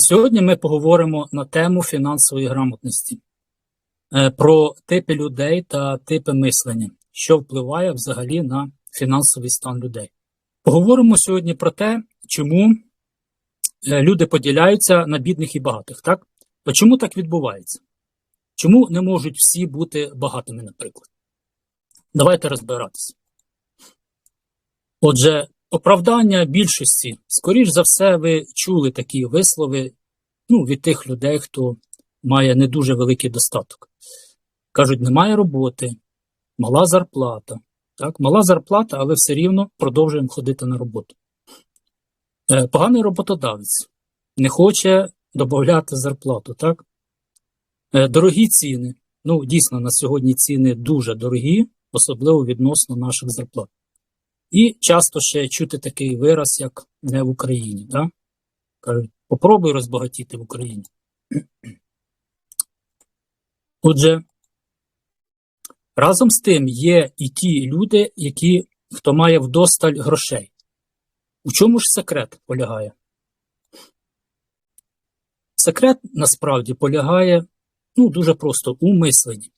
Сьогодні ми поговоримо на тему фінансової грамотності, е, про типи людей та типи мислення, що впливає взагалі на фінансовий стан людей. Поговоримо сьогодні про те, чому е, люди поділяються на бідних і багатих. Так? Чому так відбувається? Чому не можуть всі бути багатими, наприклад? Давайте розбиратися. Отже, оправдання більшості, скоріш за все, ви чули такі вислови ну, від тих людей, хто має не дуже великий достаток. Кажуть, немає роботи, мала зарплата. Так, Мала зарплата, але все рівно продовжуємо ходити на роботу. Е, Поганий роботодавець не хоче додати зарплату. так? Е, Дорогі ціни. Ну, дійсно, на сьогодні ціни дуже дорогі, особливо відносно наших зарплат. І часто ще чути такий вираз, як не в Україні. Да? Кажуть, попробуй розбагатіти в Україні. Отже, разом з тим є і ті люди, які, хто має вдосталь грошей. У чому ж секрет полягає? Секрет насправді полягає ну, дуже просто у мисленні.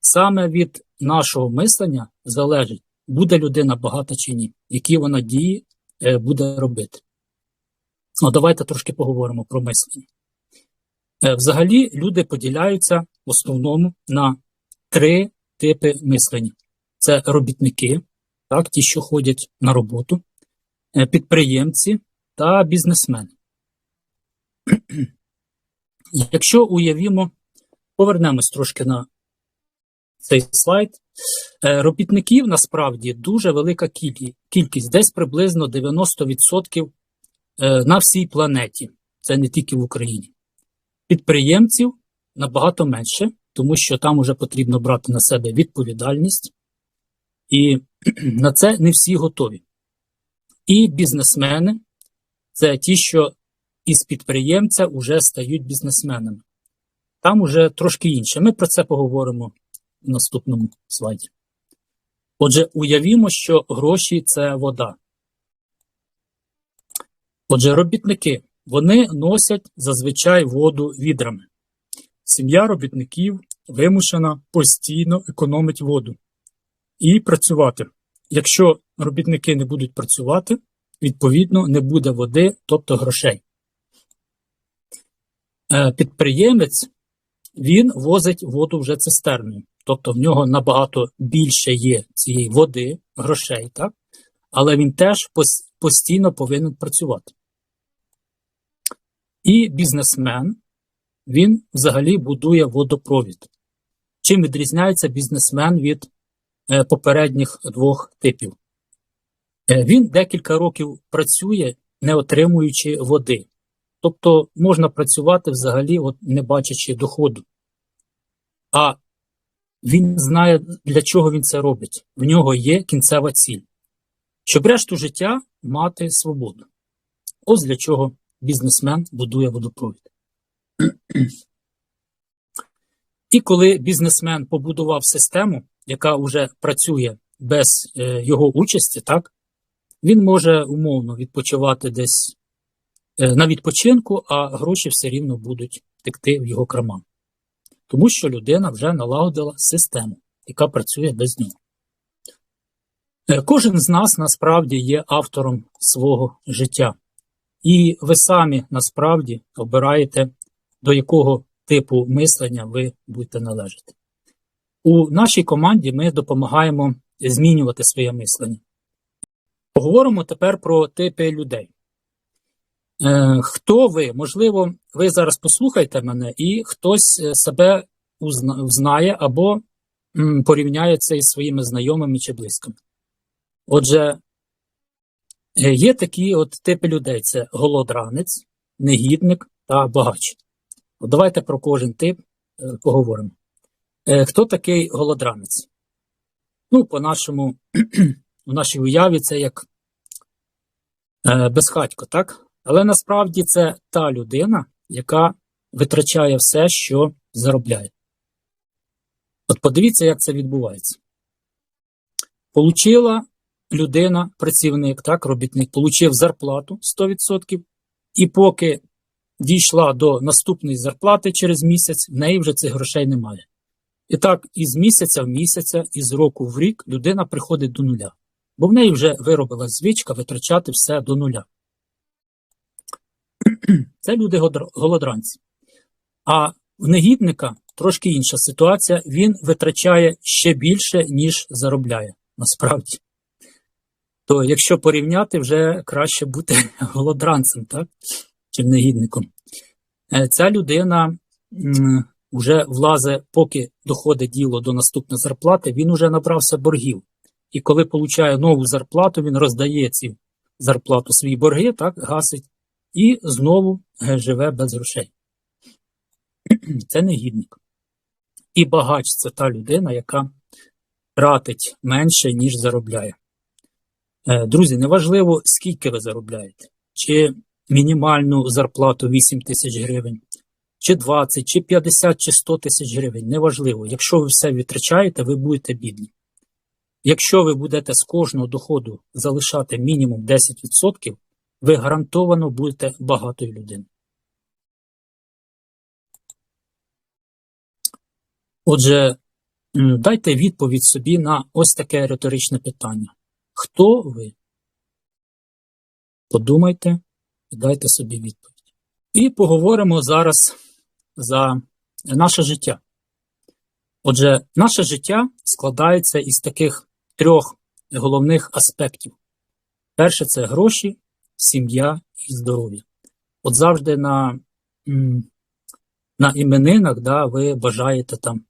Саме від нашого мислення залежить, буде людина багата чи ні, які вона дії е, буде робити. Ну, давайте трошки поговоримо про мислення. Е, Взагалі, люди поділяються в основному на три типи мислення: це робітники, так, ті, що ходять на роботу, е, підприємці та бізнесмени. Якщо уявімо, повернемось трошки на цей слайд. Е, Робітників насправді дуже велика кількість, десь приблизно 90% е, на всій планеті. Це не тільки в Україні. Підприємців набагато менше, тому що там вже потрібно брати на себе відповідальність, і на це не всі готові. І бізнесмени це ті, що із підприємця вже стають бізнесменами. Там уже трошки інше. Ми про це поговоримо наступному слайді. Отже, уявімо, що гроші це вода. Отже, робітники вони носять зазвичай воду відрами. Сім'я робітників вимушена постійно економить воду і працювати. Якщо робітники не будуть працювати, відповідно не буде води, тобто грошей. Е, Підприємець він возить воду вже цистерною, тобто в нього набагато більше є цієї води, грошей, так? але він теж постійно повинен працювати. І бізнесмен він взагалі будує водопровід. Чим відрізняється бізнесмен від е, попередніх двох типів? Е, він декілька років працює, не отримуючи води. Тобто можна працювати взагалі, от не бачачи доходу. А він знає, для чого він це робить. В нього є кінцева ціль, щоб решту життя мати свободу. Ось для чого бізнесмен будує водопровід. І коли бізнесмен побудував систему, яка вже працює без е, його участі, так, він може умовно відпочивати десь е, на відпочинку, а гроші все рівно будуть текти в його карман. Тому що людина вже налагодила систему, яка працює без нього. Е, кожен з нас насправді є автором свого життя. І ви самі насправді обираєте, до якого типу мислення ви будете належати. У нашій команді ми допомагаємо змінювати своє мислення. Поговоримо тепер про типи людей. Е, Хто ви? Можливо, ви зараз послухаєте мене, і хтось е, себе знає або порівняє це із своїми знайомими чи близькими. Отже, Е, Є такі от типи людей: це голодранець, негідник та багач. От Давайте про кожен тип поговоримо. Хто такий голодранець? Ну, по нашому, в нашій уяві це як безхатько, так? Але насправді це та людина, яка витрачає все, що заробляє. От подивіться, як це відбувається. Получила людина, працівник, так, робітник, отримав зарплату 100%, і поки дійшла до наступної зарплати через місяць, в неї вже цих грошей немає. І так, із місяця в місяця, із року в рік людина приходить до нуля, бо в неї вже виробилась звичка витрачати все до нуля. Це люди голодранці. А в негідника трошки інша ситуація. Він витрачає ще більше, ніж заробляє, насправді. То якщо порівняти, вже краще бути голодранцем, так? чим негідником. Е, Ця людина вже влазе, поки доходить діло до наступної зарплати, він уже набрався боргів. І коли получає нову зарплату, він роздає ці зарплату свої борги, так, гасить, і знову е, живе без грошей. Це негідник. І багач це та людина, яка тратить менше, ніж заробляє. Е, Друзі, неважливо, скільки ви заробляєте, чи мінімальну зарплату 8 тисяч гривень, чи 20, чи 50, чи 100 тисяч гривень. Неважливо. Якщо ви все витрачаєте, ви будете бідні. Якщо ви будете з кожного доходу залишати мінімум 10%, ви гарантовано будете багатою людиною. Отже, дайте відповідь собі на ось таке риторичне питання. Хто ви? Подумайте і дайте собі відповідь. І поговоримо зараз за наше життя. Отже, наше життя складається із таких трьох головних аспектів. Перше це гроші, сім'я і здоров'я. От завжди на, на іменинах да, ви бажаєте там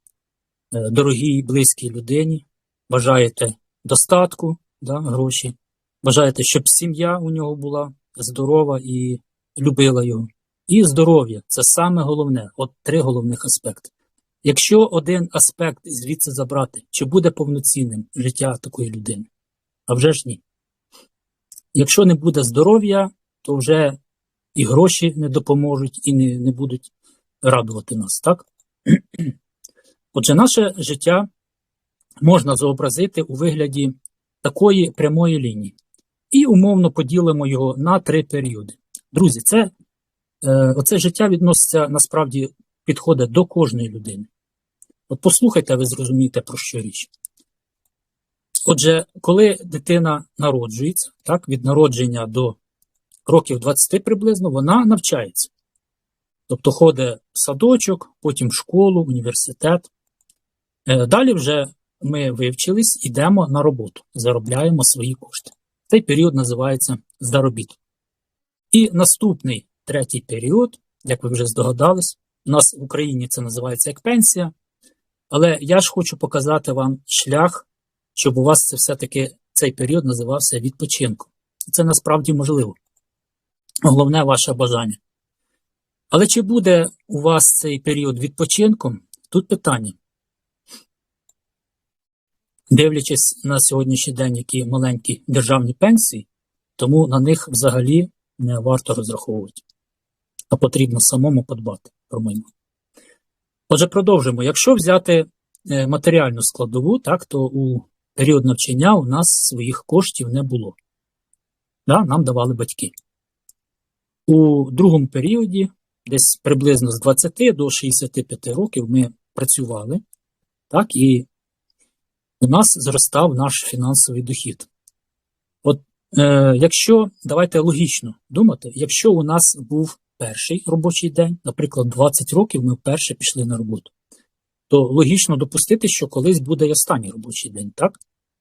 е, дорогій, близькій людині, бажаєте достатку, да, гроші, бажаєте, щоб сім'я у нього була здорова і любила його. І здоров'я це саме головне, от три головних аспекти. Якщо один аспект звідси забрати, чи буде повноцінним життя такої людини? А вже ж ні. Якщо не буде здоров'я, то вже і гроші не допоможуть, і не, не будуть радувати нас, так? Отже, наше життя можна зобразити у вигляді такої прямої лінії. І умовно поділимо його на три періоди. Друзі, це, е, оце життя відноситься насправді підходить до кожної людини. От послухайте, ви зрозумієте, про що річ. Отже, коли дитина народжується, так, від народження до років 20 приблизно, вона навчається. Тобто ходить в садочок, потім в школу, університет. Е, Далі вже ми вивчились, йдемо на роботу, заробляємо свої кошти. Цей період називається заробіт. І наступний третій період, як ви вже здогадались, у нас в Україні це називається як пенсія. Але я ж хочу показати вам шлях, щоб у вас це все-таки цей період називався відпочинком. Це насправді можливо. Головне ваше бажання. Але чи буде у вас цей період відпочинком? Тут питання. Дивлячись на сьогоднішній день, які маленькі державні пенсії, тому на них взагалі не варто розраховувати, а потрібно самому подбати про майно. Отже, продовжимо. Якщо взяти е, матеріальну складову, так, то у період навчання у нас своїх коштів не було. Да, Нам давали батьки. У другому періоді, десь приблизно з 20 до 65 років, ми працювали, так, і у нас зростав наш фінансовий дохід. От е, якщо, давайте логічно думати, якщо у нас був перший робочий день, наприклад, 20 років ми вперше пішли на роботу, то логічно допустити, що колись буде і останній робочий день, так?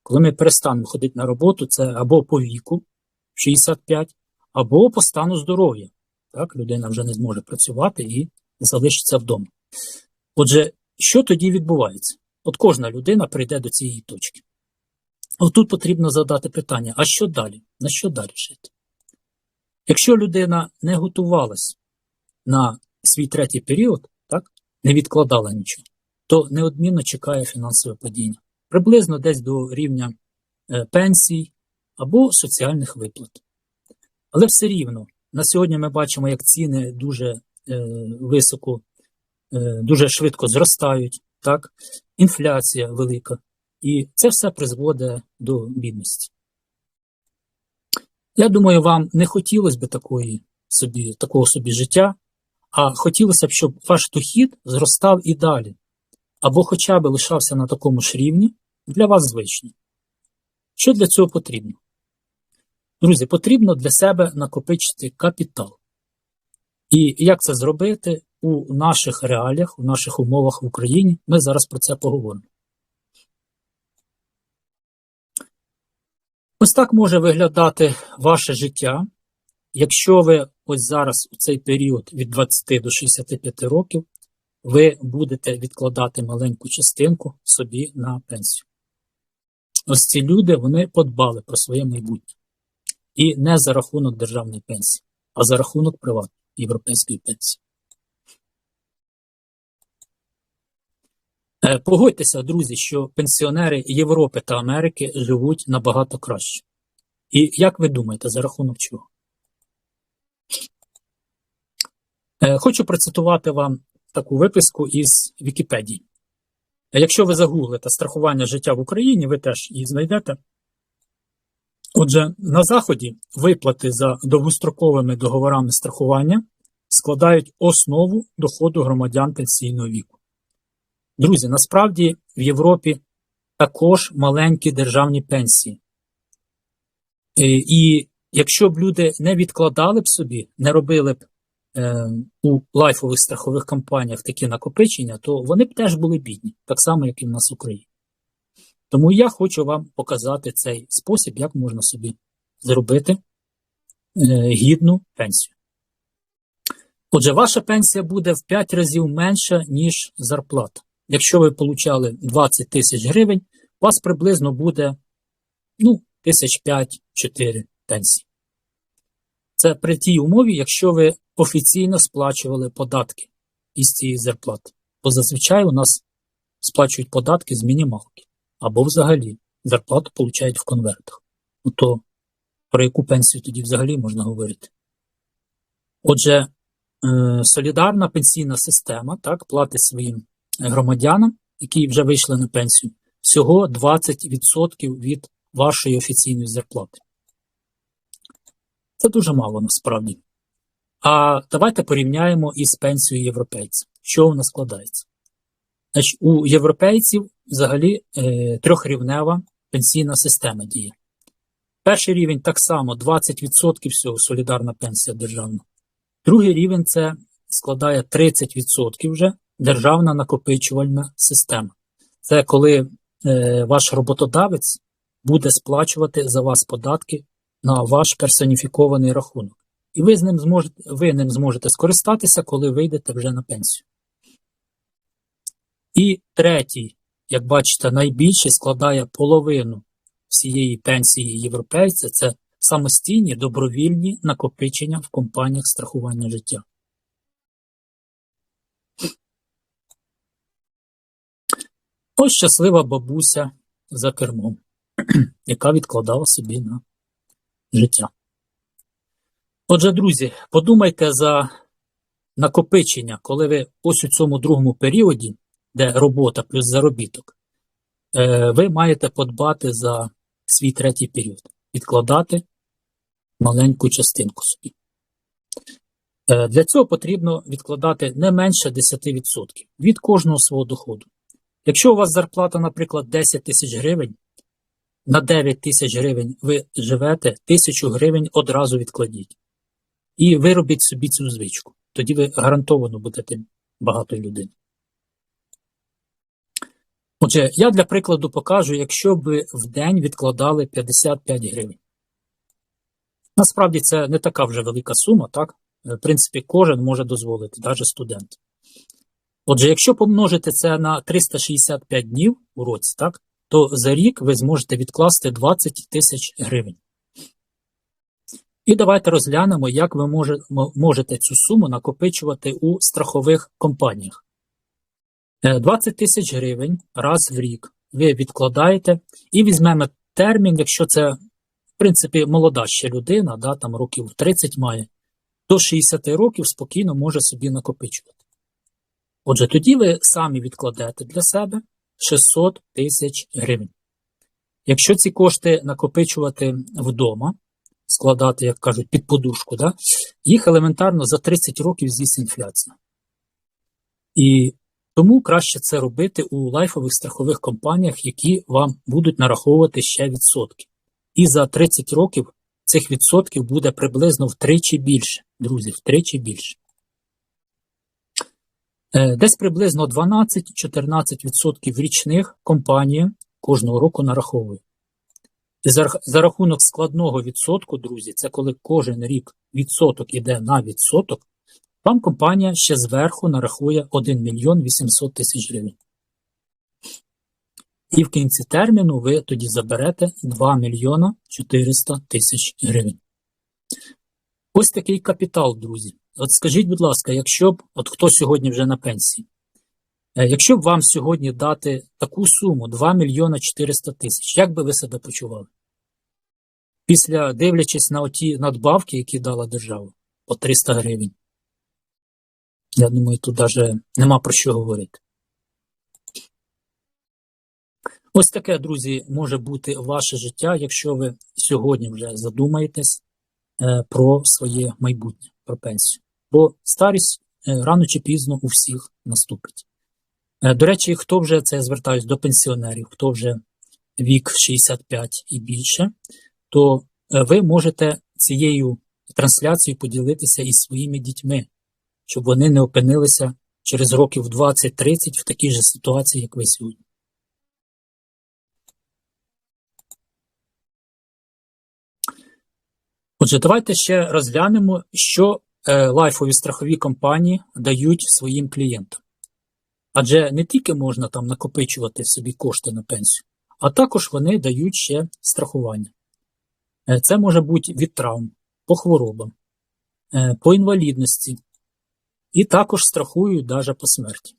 Коли ми перестанемо ходити на роботу, це або по віку 65, або по стану здоров'я. Так, людина вже не зможе працювати і залишиться вдома. Отже, що тоді відбувається? От кожна людина прийде до цієї точки. От тут потрібно задати питання: а що далі? На що далі жити? Якщо людина не готувалась на свій третій період, так, не відкладала нічого, то неодмінно чекає фінансове падіння. Приблизно десь до рівня е, пенсій або соціальних виплат. Але все рівно, на сьогодні ми бачимо, як ціни дуже е, високо, е, дуже швидко зростають, так? інфляція велика. І це все призводить до бідності. Я думаю, вам не хотілося б такої собі, такого собі життя, а хотілося б, щоб ваш дохід зростав і далі, або хоча б лишався на такому ж рівні для вас звичні. Що для цього потрібно? Друзі, потрібно для себе накопичити капітал. І як це зробити у наших реаліях, у наших умовах в Україні, ми зараз про це поговоримо. Ось так може виглядати ваше життя, якщо ви ось зараз у цей період від 20 до 65 років ви будете відкладати маленьку частинку собі на пенсію. Ось ці люди вони подбали про своє майбутнє. І не за рахунок державної пенсії, а за рахунок приватної європейської пенсії. Е, Погодьтеся, друзі, що пенсіонери Європи та Америки живуть набагато краще. І як ви думаєте, за рахунок чого? Е, Хочу процитувати вам таку виписку із Вікіпедії. Якщо ви загуглите страхування життя в Україні, ви теж її знайдете. Отже, на Заході виплати за довгостроковими договорами страхування складають основу доходу громадян пенсійного віку. Друзі, насправді в Європі також маленькі державні пенсії. Е, І якщо б люди не відкладали б собі, не робили б у лайфових страхових компаніях такі накопичення, то вони б теж були бідні, так само, як і в нас в Україні. Тому я хочу вам показати цей спосіб, як можна собі зробити е, гідну пенсію. Отже, ваша пенсія буде в 5 разів менша, ніж зарплата. Якщо ви получали 20 тисяч гривень, у вас приблизно буде ну, тисяч 5-4 пенсії. Це при тій умові, якщо ви офіційно сплачували податки із цієї зарплати. Бо зазвичай у нас сплачують податки з мінімалки. Або взагалі зарплату получають в конвертах. Ну то про яку пенсію тоді взагалі можна говорити? Отже, е, солідарна пенсійна система так, платить своїм громадянам, які вже вийшли на пенсію, всього 20% від вашої офіційної зарплати. Це дуже мало насправді. А давайте порівняємо із пенсією європейців. Що вона складається? Значить, у європейців взагалі е, трьохрівнева пенсійна система діє. Перший рівень так само 20% всього солідарна пенсія державна. Другий рівень це складає 30% вже державна накопичувальна система. Це коли е, ваш роботодавець буде сплачувати за вас податки на ваш персоніфікований рахунок. І ви з ним зможете, ви ним зможете скористатися, коли вийдете вже на пенсію. І третій, як бачите, найбільший складає половину всієї пенсії європейця це самостійні добровільні накопичення в компаніях страхування життя. Ось щаслива бабуся за кермом, яка відкладала собі на життя. Отже, друзі, подумайте за накопичення, коли ви ось у цьому другому періоді, де робота плюс заробіток, е, ви маєте подбати за свій третій період, відкладати маленьку частинку собі. Е, Для цього потрібно відкладати не менше 10% від кожного свого доходу. Якщо у вас зарплата, наприклад, 10 тисяч гривень, на 9 тисяч гривень ви живете, тисячу гривень одразу відкладіть. І виробіть собі цю звичку. Тоді ви гарантовано будете багатою людиною. Отже, я для прикладу покажу, якщо б ви в день відкладали 55 гривень. Насправді це не така вже велика сума, так? В принципі, кожен може дозволити, навіть студент. Отже, якщо помножити це на 365 днів у році, так, то за рік ви зможете відкласти 20 тисяч гривень. І давайте розглянемо, як ви можете цю суму накопичувати у страхових компаніях. 20 тисяч гривень раз в рік ви відкладаєте і візьмемо термін, якщо це, в принципі, молода ще людина, да, там років 30 має, до 60 років спокійно може собі накопичувати. Отже, тоді ви самі відкладете для себе 600 тисяч гривень. Якщо ці кошти накопичувати вдома, складати, як кажуть, під подушку, да? їх елементарно за 30 років з'їсть інфляція. І тому краще це робити у лайфових страхових компаніях, які вам будуть нараховувати ще відсотки. І за 30 років цих відсотків буде приблизно втричі більше, друзі, втричі більше. Е, Десь приблизно 12-14% річних компанія кожного року нараховує. І за рахунок складного відсотку, друзі, це коли кожен рік відсоток іде на відсоток, вам компанія ще зверху нарахує 1 мільйон 800 тисяч гривень. І в кінці терміну ви тоді заберете 2 мільйона 400 тисяч гривень. Ось такий капітал, друзі. От скажіть, будь ласка, якщо б, от хто сьогодні вже на пенсії, Е, якщо б вам сьогодні дати таку суму 2 мільйона 400 тисяч, як би ви себе почували? Після дивлячись на оті надбавки, які дала держава, по 300 гривень. Я думаю, тут навіть нема про що говорити. Ось таке, друзі, може бути ваше життя, якщо ви сьогодні вже задумаєтесь е, про своє майбутнє, про пенсію. Бо старість е, рано чи пізно у всіх наступить. Е, До речі, хто вже це я звертаюсь до пенсіонерів, хто вже вік 65 і більше, то е, ви можете цією трансляцією поділитися із своїми дітьми, щоб вони не опинилися через років 20-30 в такій же ситуації, як ви сьогодні. Отже, давайте ще розглянемо, що е, лайфові страхові компанії дають своїм клієнтам. Адже не тільки можна там накопичувати собі кошти на пенсію, а також вони дають ще страхування. Е, Це може бути від травм, по хворобам, е, по інвалідності, і також страхують навіть по смерті.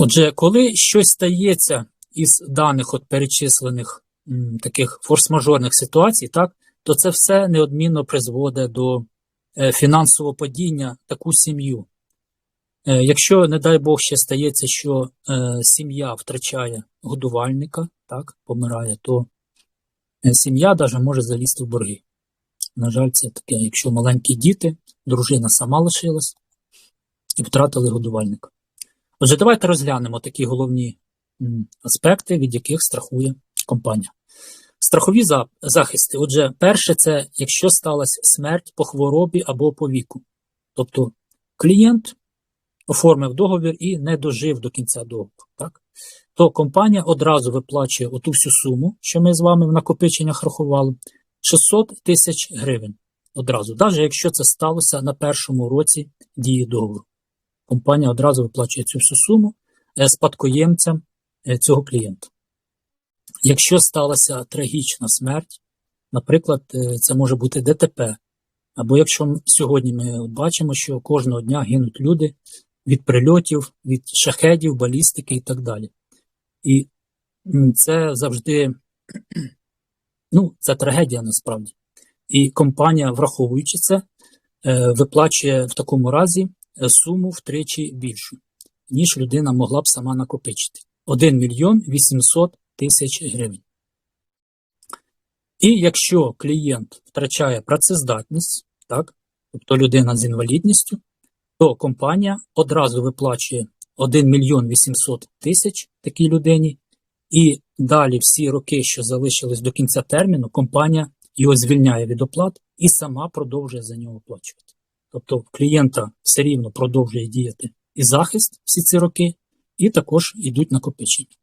Отже, коли щось стається із даних от перечислених м, таких форс-мажорних ситуацій, так, то це все неодмінно призводить до е, фінансового падіння таку сім'ю. Е, якщо, не дай Бог, ще стається, що е, сім'я втрачає годувальника, так, помирає, то е, сім'я навіть може залізти в борги. На жаль, це таке, якщо маленькі діти, дружина сама лишилась і втратили годувальника. Отже, давайте розглянемо такі головні аспекти, від яких страхує компанія. Страхові захисти. Отже, перше, це якщо сталася смерть по хворобі або по віку. Тобто клієнт оформив договір і не дожив до кінця договору. Так? То компанія одразу виплачує оту всю суму, що ми з вами в накопиченнях рахували, 600 тисяч гривень одразу, навіть якщо це сталося на першому році дії договору. Компанія одразу виплачує цю всю суму е, спадкоємцям е, цього клієнта. Якщо сталася трагічна смерть, наприклад, е, це може бути ДТП, або якщо сьогодні ми бачимо, що кожного дня гинуть люди від прильотів, від шахедів, балістики і так далі. І це завжди ну, це трагедія насправді. І компанія, враховуючи це, виплачує в такому разі суму втричі більшу, ніж людина могла б сама накопичити. 1 мільйон 800 тисяч гривень. І якщо клієнт втрачає працездатність, так, тобто людина з інвалідністю, то компанія одразу виплачує 1 мільйон 800 тисяч такій людині, і далі всі роки, що залишились до кінця терміну, компанія його звільняє від оплат і сама продовжує за нього оплачувати. Тобто клієнта все рівно продовжує діяти і захист всі ці роки, і також йдуть накопичення.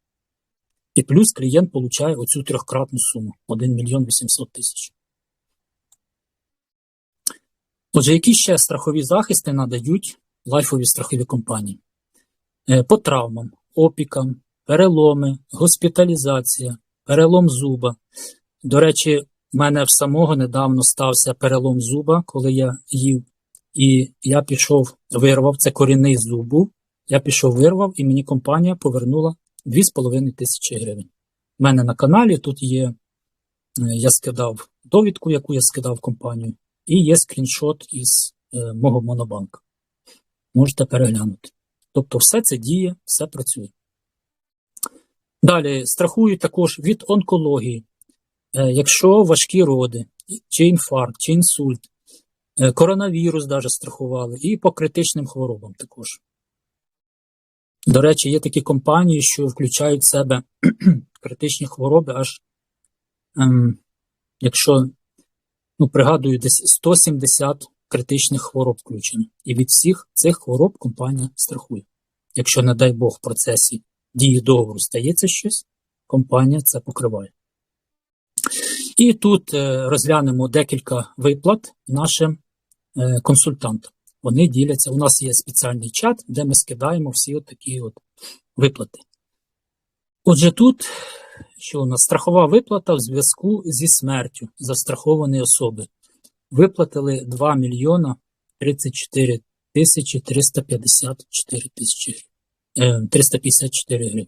І плюс клієнт получає оцю трьохкратну суму 1 мільйон 800 тисяч. Отже, які ще страхові захисти надають лайфові страхові компанії? Е, По травмам, опікам, переломи, госпіталізація, перелом зуба. До речі, в мене в самого недавно стався перелом зуба, коли я їв, і я пішов, вирвав це корінний зуб був, Я пішов, вирвав, і мені компанія повернула 2,5 тисячі гривень. У мене на каналі тут є, е, я скидав довідку, яку я скидав компанію, і є скріншот із е, мого монобанка. Можете переглянути. Тобто, все це діє, все працює. Далі страхують також від онкології, Е, якщо важкі роди, чи інфаркт, чи інсульт, коронавірус даже страхували, і по критичним хворобам також. До речі, є такі компанії, що включають в себе критичні хвороби, аж, ем, якщо ну, пригадую, десь 170 критичних хвороб включено. І від всіх цих хвороб компанія страхує. Якщо, не дай Бог, в процесі дії договору стається щось, компанія це покриває. І тут е, розглянемо декілька виплат нашим е, консультантам. Вони діляться. У нас є спеціальний чат, де ми скидаємо всі от такі от виплати. Отже, тут що у нас страхова виплата в зв'язку зі смертю застрахованої особи. Виплатили 2 мільйона 34 тисячі 354 тисячі е, 354 гривень.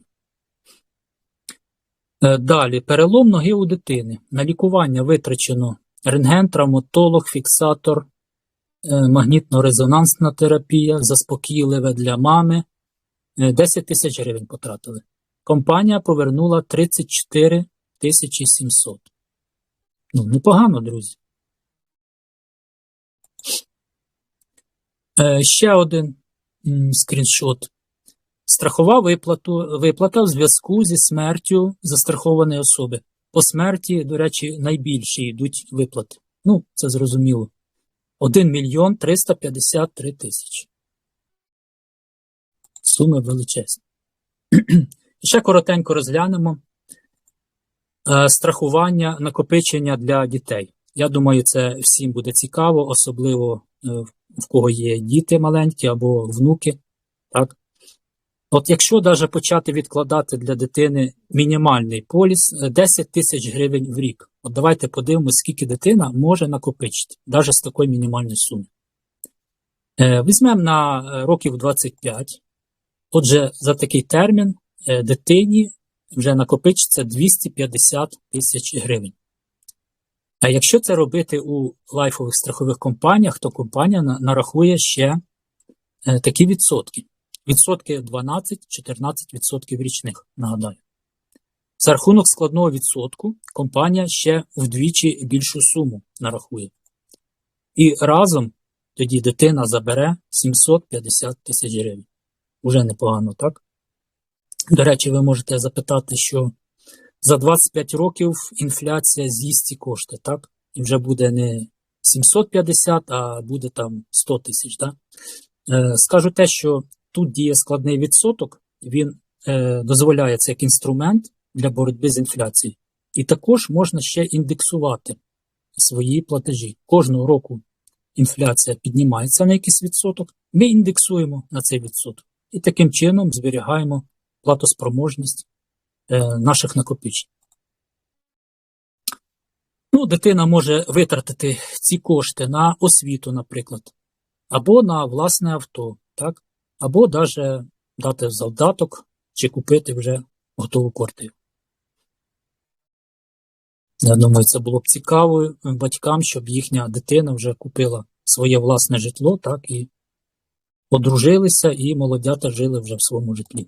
Е, Далі, перелом ноги у дитини. На лікування витрачено рентген, травматолог, фіксатор, магнітно-резонансна терапія, заспокійливе для мами. Е, 10 тисяч гривень потратили. Компанія повернула 34 тисячі 700. Ну, непогано, друзі. Е, Ще один скріншот. Страхова виплату, виплата в зв'язку зі смертю застрахованої особи. По смерті, до речі, найбільші йдуть виплати. Ну, це зрозуміло. 1 мільйон 353 тисячі. Суми величезні. Ще коротенько розглянемо е, страхування накопичення для дітей. Я думаю, це всім буде цікаво, особливо е, в кого є діти маленькі або внуки. Так? От якщо даже почати відкладати для дитини мінімальний поліс е, 10 тисяч гривень в рік. От давайте подивимося, скільки дитина може накопичити, навіть з такої мінімальної суми. Е, Візьмемо на е, років 25. Отже, за такий термін е, дитині вже накопичиться 250 тисяч гривень. А якщо це робити у лайфових страхових компаніях, то компанія нарахує ще е, такі відсотки. Відсотки 12-14% річних, нагадаю. За рахунок складного відсотку компанія ще вдвічі більшу суму нарахує. І разом тоді дитина забере 750 тисяч гривень. Уже непогано, так? До речі, ви можете запитати, що за 25 років інфляція з'їсть ці кошти, так? І вже буде не 750, а буде там 100 тисяч. Так? Е, скажу те, що тут діє складний відсоток, він е, дозволяє це як інструмент для боротьби з інфляцією. І також можна ще індексувати свої платежі. Кожного року інфляція піднімається на якийсь відсоток, ми індексуємо на цей відсоток. І таким чином зберігаємо платоспроможність е, наших накопичень. Ну, дитина може витратити ці кошти на освіту, наприклад, або на власне авто, так? Або навіть дати завдаток чи купити вже готову квартиру. Я думаю, це було б цікаво батькам, щоб їхня дитина вже купила своє власне житло, так, і одружилися, і молодята жили вже в своєму житлі.